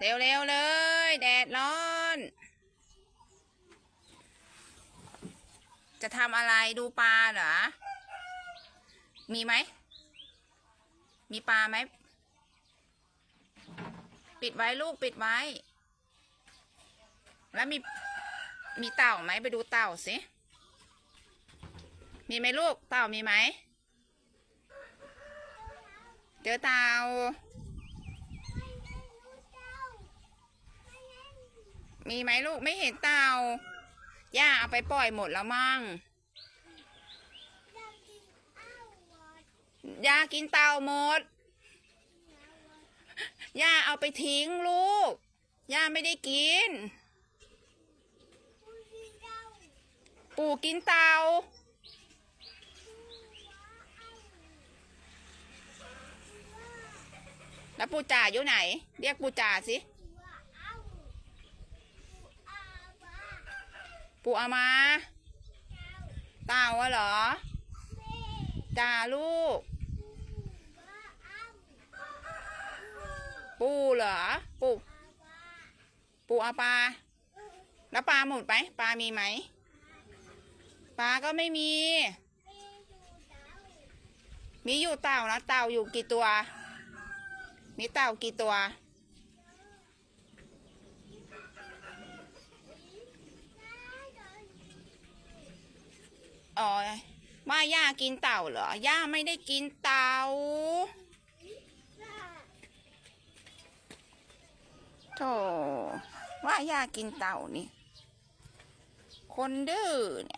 เร็วๆเลย แดดร้อน จะทำอะไรดูปลาเหรอ มีไหม มีปลาไหม ปิดไว้ลูกปิดไว้ แล้วมี มีเต่าไหมไปดูเต่าสิ มีไหมลูก เต่ามีไหม เจอเต่า มีไหมลูกไม่เห็นเต่า ย่าเอาไปปล่อยหมดแล้วมั่ง ย่ากินเต่าหมด ย่าเอาไปทิ้งลูก ย่าไม่ได้กิน ปู่กินเต่าแล้วปู่จ่าอยู่ไหน เรียกปู่จ่าสิ ปูเอามา เต่าอะเหรอจ่าลูก ปูเหรอ ปู ปูเอาปลา แล้วปลาหมดไหมปลามีไหม ปลาก็ไม่มี มีอยู่เต่านะ เต่าอยู่กี่ตัว มีเต่ากี่ตัว อ๋อว่าย่ากินเต่าเหรอย่าไม่ได้กินเต่าโธ่ว่าย่ากินเต่านี่ คนดื้อเนี่ย